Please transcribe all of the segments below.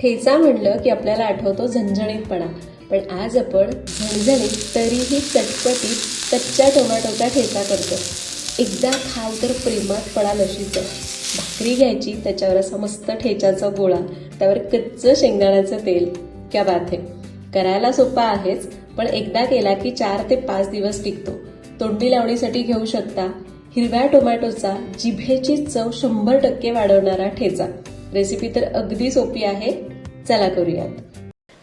ठेचा म्हणलं की आपल्याला आठवतो झणझणीतपणा. पण आज आपण झणझणीत तरीही चटपटीत कच्च्या टोमॅटोचा ठेचा करतो. एकदा खाव तर प्रेमात पडाल अशीच भाकरी घ्यायची त्याच्यावर असा मस्त ठेच्याचा गोळा त्यावर कच्चं शेंगदाण्याचं तेल. क्या बात आहे करायला सोपा आहेच पण एकदा केला की चार ते पाच दिवस टिकतो. तोंडी लावणीसाठी घेऊ शकता. हिरव्या टोमॅटोचा जिभेची चव शंभर टक्के वाढवणारा ठेचा. रेसिपी तर अगदी सोपी आहे. चला करूयात.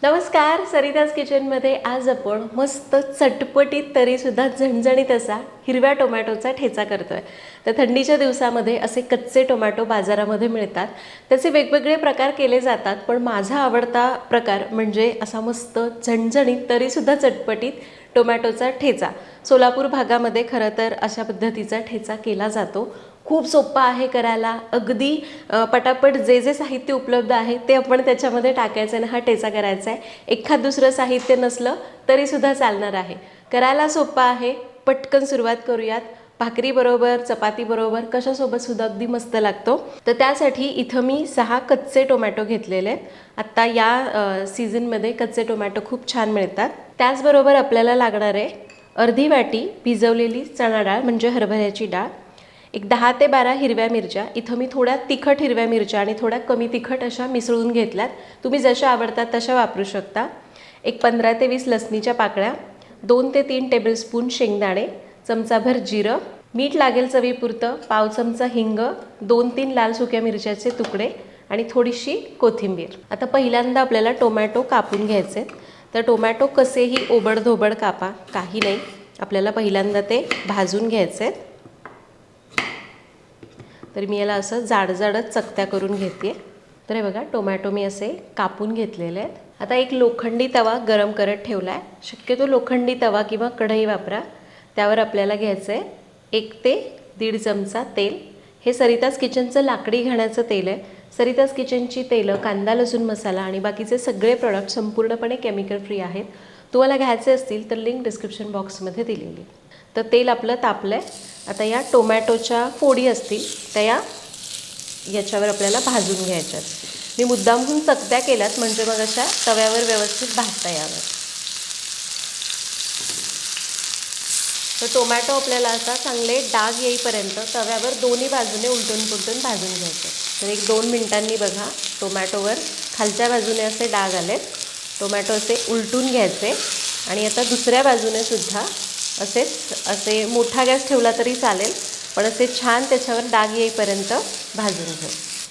नमस्कार सरिताज किचनमध्ये आज आपण मस्त चटपटीत तरीसुद्धा झणझणीत असा हिरव्या टोमॅटोचा ठेचा करतोय. तर थंडीच्या दिवसामध्ये असे कच्चे टोमॅटो बाजारामध्ये मिळतात. त्याचे वेगवेगळे प्रकार केले जातात पण माझा आवडता प्रकार म्हणजे असा मस्त झणझणीत तरीसुद्धा चटपटीत टोमॅटोचा ठेचा. सोलापूर भागामध्ये खरं तर अशा पद्धतीचा ठेचा केला जातो. खूप सोपा आहे करायला. अगदी पटापट जे जे साहित्य उपलब्ध आहे ते आपण त्याच्यामध्ये टाकायचं आणि हा ठेचा करायचा आहे. एखाद दुसरं साहित्य नसलं तरीसुद्धा चालणार आहे. करायला सोप्पा आहे. पटकन सुरुवात करूयात. भाकरीबरोबर चपातीबरोबर कशासोबतसुद्धा अगदी मस्त लागतो. तर त्यासाठी इथं मी सहा कच्चे टोमॅटो घेतलेले. आहेत आत्ता या सीझनमध्ये कच्चे टोमॅटो खूप छान मिळतात. त्याचबरोबर आपल्याला लागणार आहे अर्धी वाटी भिजवलेली चणा डाळ म्हणजे हरभऱ्याची डाळ. एक दहा ते बारा हिरव्या मिरच्या. इथं मी थोड्या तिखट हिरव्या मिरच्या आणि थोड्या कमी तिखट अशा मिसळून घेतल्यात. तुम्ही जशा आवडतात तशा वापरू शकता. एक पंधरा ते वीस लसणीच्या पाकळ्या दोन ते तीन टेबलस्पून शेंगदाणे चमचाभर जिरं मीठ लागेल चवीपुरतं पाव चमचा हिंग दोन तीन लाल सुक्या मिरच्याचे तुकडे आणि थोडीशी कोथिंबीर. आता पहिल्यांदा आपल्याला टोमॅटो कापून घ्यायचे तर टोमॅटो कसेही ओबडधोबड कापा काही नाही. आपल्याला पहिल्यांदा ते भाजून घ्यायचे आहेत. तर मी याला असं जाडजाडच चकत्या करून घेते. तर हे बघा टोमॅटो मी असे कापून घेतलेले आहेत. आता एक लोखंडी तवा गरम करत ठेवला आहे शक्यतो लोखंडी तवा किंवा कढई वापरा. त्यावर आपल्याला घ्यायचं आहे एक ते दीड चमचा तेल. हे सरिताज किचनचं लाकडी घाण्याचं तेल आहे. सरिताज किचनची तेलं कांदा लसूण मसाला आणि बाकीचे सगळे प्रॉडक्ट संपूर्णपणे केमिकल फ्री आहेत. तुम्हाला घ्यायचे असतील तर लिंक डिस्क्रिप्शन बॉक्समध्ये दिलेली. तर तेल आपलं तापलं आहे आता या टोमॅटोच्या फोडी असतील त्या या याच्यावर आपल्याला भाजून घ्यायच्या मी मुद्दामहून चकत्या केल्यात म्हणजे मग अशा तव्यावर व्यवस्थित भाजता याव्यात तर टोमॅटो आपल्याला असा चांगले डाग येईपर्यंत तव्यावर दोन्ही बाजूने उलटून पुलटून भाजून घ्यायचे. तर एक दोन मिनटांनी बघा टोमॅटोवर खालच्या बाजूने असे डाग आलेत. टोमॅटो असे उलटून घ्यायचे आणि आता दुसऱ्या बाजूने सुद्धा असेच असे मोठा गॅस ठेवला तरी चालेल पण असे छान त्याच्यावर डाग येईपर्यंत भाजून घेऊ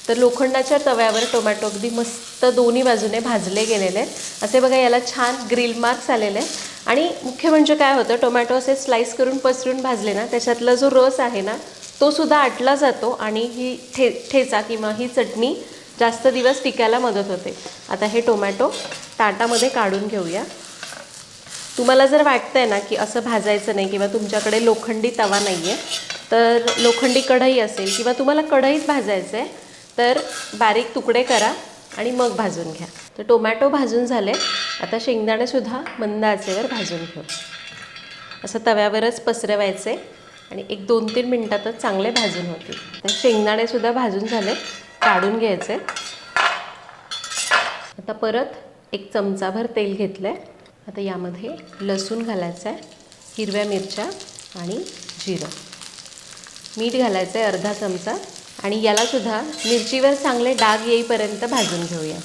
तर लोखंडाच्या तव्यावर टोमॅटो अगदी मस्त दोन्ही बाजूने भाजले गेलेले आहेत. असे बघा याला छान ग्रिल मार्क्स आलेले आहेत. आणि मुख्य म्हणजे काय होतं टोमॅटो असे स्लाईस करून पसरून भाजले ना त्याच्यातला जो रस आहे ना तो सुद्धा आटला जातो आणि ही ठे ठेचा किंवा ही चटणी जास्त दिवस टिकायला मदत होते. आता हे टोमॅटो ताटामध्ये काढून घेऊया. तुम्हाला जर वाटतंय ना की असं भाजायचं नाही किंवा तुमच्याकडे लोखंडी तवा नाही आहे तर लोखंडी कढई असेल किंवा तुम्हाला कढईत भाजायचं आहे तर बारीक तुकडे करा आणि मग भाजून घ्या. तर टोमॅटो भाजून झाले. आता शेंगदाणेसुद्धा मंद आचेवर भाजून घेऊ. असं तव्यावरच पसरवायचे आणि एक दोन तीन मिनटातच चांगले भाजून होतील. तर शेंगदाणेसुद्धा भाजून झाले काढून घ्यायचे. आता परत एक चमचाभर तेल घेतलं आहे आता यामध्ये लसूण घालायचं आहे हिरव्या मिरच्या आणि जिरं. मीठ घालायचं आहे अर्धा चमचा आणि यालासुद्धा मिरचीवर चांगले डाग येईपर्यंत भाजून घेऊया.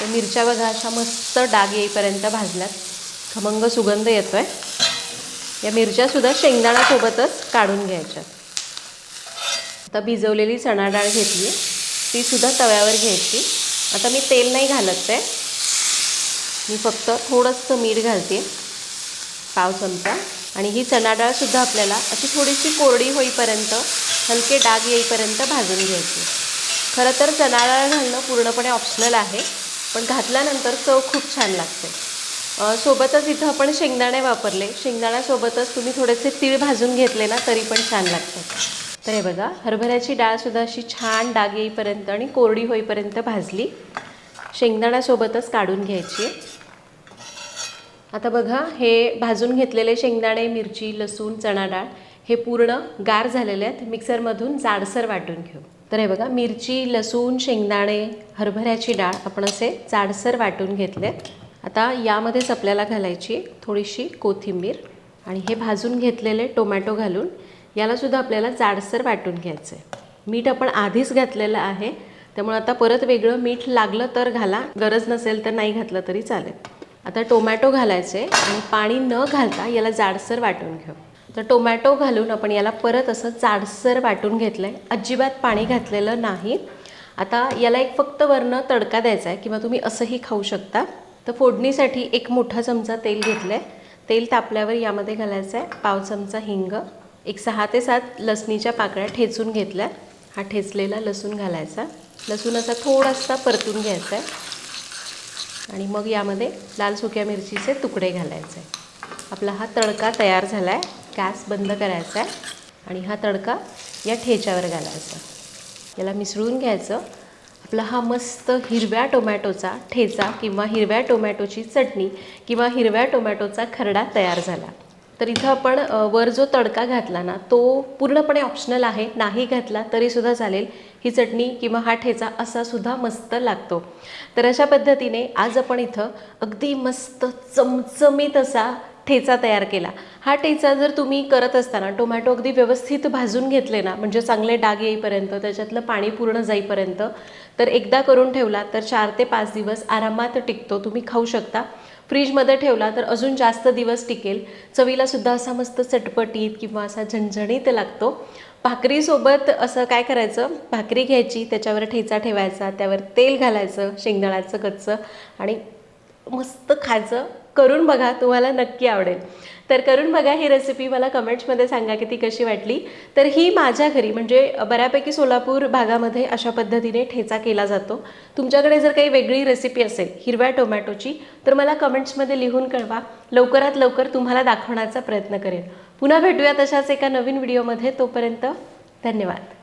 तर मिरच्या बघा अशा मस्त डाग येईपर्यंत भाजल्यात. खमंग सुगंध येतो आहे या मिरच्यासुद्धा शेंगदाण्यासोबतच काढून घ्यायच्यात आता भिजवलेली चणा डाळ घेतली. आहे तीसुद्धा तव्यावर घ्यायची. आता मी तेल नाही घालत आहे. मी फक्त थोडंसं मीठ घालते. पाव चमचा. आणि ही चणा डाळसुद्धा आपल्याला अशी थोडीशी कोरडी होईपर्यंत हलके डाग येईपर्यंत भाजून घ्यायची. खरं तर चणा डाळ घालणं पूर्णपणे ऑप्शनल आहे. पण घातल्यानंतर चव खूप छान लागते. सोबतच इथं आपण शेंगदाणे वापरले. शेंगदाण्यासोबतच तुम्ही थोडेसे तीळ भाजून घेतले ना तरी पण छान लागतात तर हे बघा हरभऱ्याची डाळसुद्धा अशी छान डाग येईपर्यंत आणि कोरडी होईपर्यंत भाजली. शेंगदाण्यासोबतच काढून घ्यायची. आहे आता बघा हे भाजून घेतलेले शेंगदाणे मिरची लसूण चणा डाळ हे पूर्ण गार झालेले आहेत. मिक्सरमधून जाडसर वाटून घेऊ. तर हे बघा मिरची लसूण शेंगदाणे हरभऱ्याची डाळ आपण असे जाडसर वाटून घेतले आता यामध्येच आपल्याला घालायची थोडीशी कोथिंबीर आणि हे भाजून घेतलेले टोमॅटो घालून यालासुद्धा आपल्याला जाडसर वाटून घ्यायचं आहे. मीठ आपण आधीच घातलेलं आहे त्यामुळे आता परत वेगळं मीठ लागलं तर घाला गरज नसेल तर नाही घातलं तरी चालेल. आता टोमॅटो घालायचे आणि पाणी न घालता याला जाडसर वाटून घेऊ. तर टोमॅटो घालून आपण याला परत असं जाडसर वाटून घेतलं आहे अजिबात पाणी घातलेलं नाही. आता याला एक फक्त वरनं तडका द्यायचा आहे किंवा तुम्ही असंही खाऊ शकता. तर फोडणीसाठी एक मोठा चमचा तेल घेतलं आहे तेल तापल्यावर यामध्ये घालायचं आहे पाव चमचा हिंग एक सहा ते सात लसणीच्या पाकळ्या ठेचून घेतल्या. हा ठेचलेला लसूण घालायचा. लसूण असा थोडासा परतून घ्यायचा आहे आणि मग यामध्ये लाल सुक्या मिरचीचे तुकडे घालायचे आपला हा तडका तयार झाला आहे गॅस बंद करायचा आहे आणि हा तडका या ठेच्यावर घालायचा याला मिसळून घ्यायचं. आपला हा मस्त हिरव्या टोमॅटोचा ठेचा किंवा हिरव्या टोमॅटोची चटणी किंवा हिरव्या टोमॅटोचा खरडा तयार झाला. तर इथं आपण वर जो तडका घातला ना तो पूर्णपणे ऑप्शनल आहे. नाही घातला तरीसुद्धा चालेल. ही चटणी किंवा हा ठेचा असासुद्धा मस्त लागतो. तर अशा पद्धतीने आज आपण इथं अगदी मस्त चमचमीत असा ठेचा तयार केला. हा ठेचा जर तुम्ही करत असताना टोमॅटो अगदी व्यवस्थित भाजून घेतले ना म्हणजे चांगले डाग येईपर्यंत त्याच्यातलं पाणी पूर्ण जाईपर्यंत तर एकदा करून ठेवला तर चार ते पाच दिवस आरामात टिकतो. तुम्ही खाऊ शकता. फ्रीजमध्ये ठेवला तर अजून जास्त दिवस टिकेल. चवीला सुद्धा असा मस्त चटपटीत किंवा असा झणझणीत लागतो. भाकरीसोबत असं काय करायचं? भाकरी घ्यायची त्याच्यावर ठेचा ठेवायचा त्यावर तेल घालायचं शेंगदाण्याचं कच्चं आणि मस्त खायचं. करून बघा तुम्हाला नक्की आवडेल. तर करून बघा ही रेसिपी मला कमेंट्समध्ये सांगा की ती कशी वाटली. तर ही माझ्या घरी म्हणजे बऱ्यापैकी सोलापूर भागामध्ये अशा पद्धतीने ठेचा केला जातो. तुमच्याकडे जर काही वेगळी रेसिपी असेल हिरव्या टोमॅटोची तर मला कमेंट्समध्ये लिहून कळवा. लवकरात लवकर तुम्हाला दाखवण्याचा प्रयत्न करेन. पुन्हा भेटूया तशाच एका नवीन व्हिडिओमध्ये तोपर्यंत धन्यवाद.